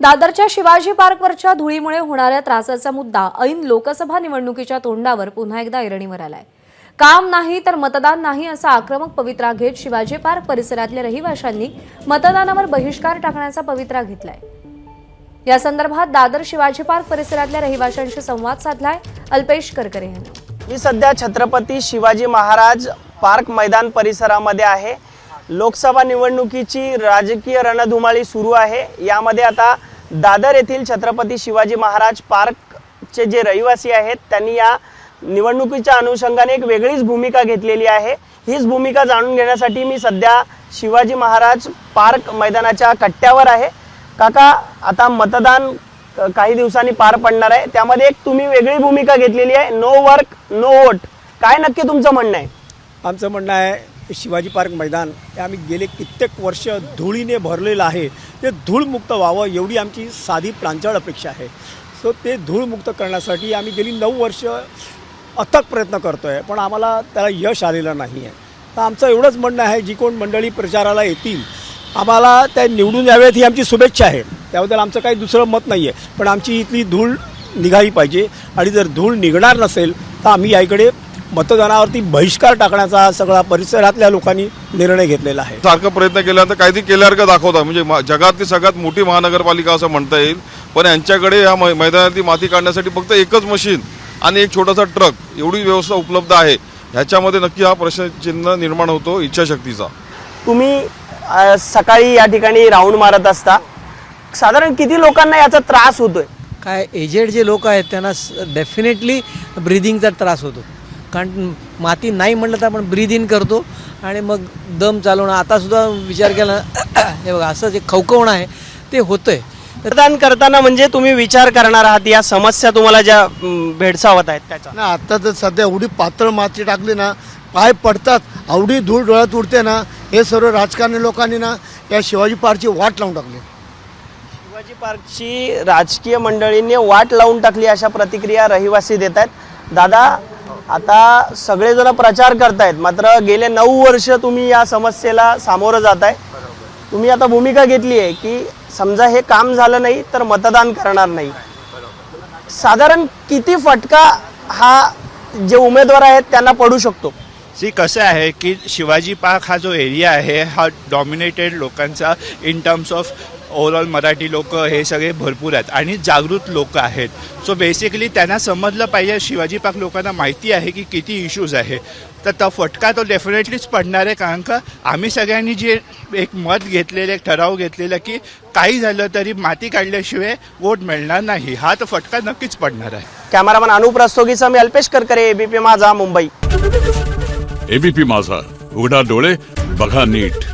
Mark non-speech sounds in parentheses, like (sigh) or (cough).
दादरच्या शिवाजी पार्कवरच्या धुळीमुळे होणाऱ्या त्रासाचा मुद्दा ऐन लोकसभा निवडणुकीच्या तोंडावर पुन्हा एकदा ऐरणीवर आलाय. काम नाही तर मतदान नाही असा आक्रमक पवित्रा घेत शिवाजी पार्क परिसरातल्या रहिवाशांनी मतदानावर बहिष्कार टाकण्याचा पवित्रा घेतलाय. या संदर्भात दादर शिवाजी पार्क परिसरातल्या रहिवाशांशी संवाद साधलाय अल्पेश करकरे यांनी. मी सध्या छत्रपती शिवाजी महाराज पार्क मैदान परिसरामध्ये आहे. लोकसभा निवडणुकीची राजकीय रणधुमाळी सुरू आहे. यामध्ये आता दादर येथील छत्रपती शिवाजी महाराज पार्कचे जे रहिवासी आहेत त्यांनी या निवडणुकीच्या अनुषंगाने एक वेगळीच भूमिका घेतलेली आहे. हीच भूमिका जाणून घेण्यासाठी मी सध्या शिवाजी महाराज पार्क मैदानाच्या कट्ट्यावर आहे. काका आता मतदान क- काही दिवसांनी पार पडणार आहे. त्यामध्ये एक तुम्ही वेगळी भूमिका घेतलेली आहे. No work no vote. काय नक्की तुमचं म्हणणं आहे? आमचं म्हणणं आहे शिवाजी पार्क मैदान हे आम्ही गेले कित्येक वर्ष धुळीने भरलेलं आहे. ते धूळमुक्त व्हावं एवढी आमची साधी प्रांजळ अपेक्षा आहे. सो ते धूळमुक्त करण्यासाठी आम्ही गेली नऊ वर्ष अथक प्रयत्न करतो आहे पण आम्हाला त्याला यश आलेलं नाही आहे तर आमचं एवढंच म्हणणं आहे जी कोण मंडळी प्रचाराला येतील आम्हाला त्या निवडून यावेत ही आमची शुभेच्छा आहे. त्याबद्दल आमचं काही दुसरं मत नाही आहे पण आमची इथली धूळ निघाली पाहिजे. आणि जर धूळ निघणार नसेल तर आम्ही याकडे मतदानावरती बहिष्कार टाकण्याचा सगळा परिसरातल्या लोकांनी निर्णय घेतलेला आहे. सारखं प्रयत्न केल्यानंतर काहीतरी केल्यासारखं दाखवतात. म्हणजे मा- जगातली सगळ्यात मोठी महानगरपालिका असं म्हणता येईल. पण यांच्याकडे या मै- मैदानातली माती काढण्यासाठी फक्त एकच मशीन आणि एक छोटासा ट्रक एवढी व्यवस्था उपलब्ध आहे. ह्याच्यामध्ये नक्की हा प्रश्नचिन्ह निर्माण होतो इच्छाशक्तीचा. तुम्ही सकाळी या ठिकाणी राऊंड मारत असता. साधारण किती लोकांना याचा त्रास होतोय? काय एजेड जे लोक आहेत त्यांना डेफिनेटली ब्रिदिंगचा त्रास होतो. कारण माती नाही म्हटलं तर आपण ब्रीद इन करतो. आणि मग दम चालवणं आतासुद्धा विचार केला (coughs) हे बघा असं जे खवखवणं आहे ते होतंय. मतदान करताना म्हणजे तुम्ही विचार करणार आहात या समस्या तुम्हाला ज्या भेडसावत आहेत त्याचा ना आता तर सध्या एवढी पातळ माती टाकली ना पाय पडतात आवडी धूळ डोळ्यात उडते ना हे सर्व राजकारणी लोकांनी ना या शिवाजी पार्कची वाट लावून टाकली. शिवाजी पार्कची राजकीय मंडळींनी वाट लावून टाकली अशा प्रतिक्रिया रहिवासी देत आहेत. दादा आता सगळेजण प्रचार करतायत. मात्र गेले नऊ वर्ष तुम्ही या समस्येला सामोरं जात आहे तुम्ही आता भूमिका घेतली आहे की समजा हे काम झालं नाही तर मतदान करणार नाही. साधारण किती फटका हा जे उमेदवार आहेत त्यांना पडू शकतो? सी कसं आहे की शिवाजी पार्क हा जो एरिया आहे हा डॉमिनेटेड लोकांचा in terms of overall Marathi लोक हे सगळे भरपूर आहेत आणि जागृत लोक आहेत. सो बेसिकली त्यांना समजलं पाहिजे शिवाजी पार्क लोकांना माहिती आहे की किती इश्यूज आहे. तर तो फटका तो डेफिनेटलीच पडणार आहे कारण का आम्ही सगळ्यांनी जे एक मत घेतलेलं एक ठराव घेतलेला की काही झालं तरी माती काढल्याशिवाय वोट मिळणार नाही. हा तर फटका नक्कीच पडणार आहे. कॅमेरामन अनुप रस्तोगीचा मी अल्पेश करकरे एबीपी माझा मुंबई. एबीपी माझा. उघडा डोळे बघा नीट.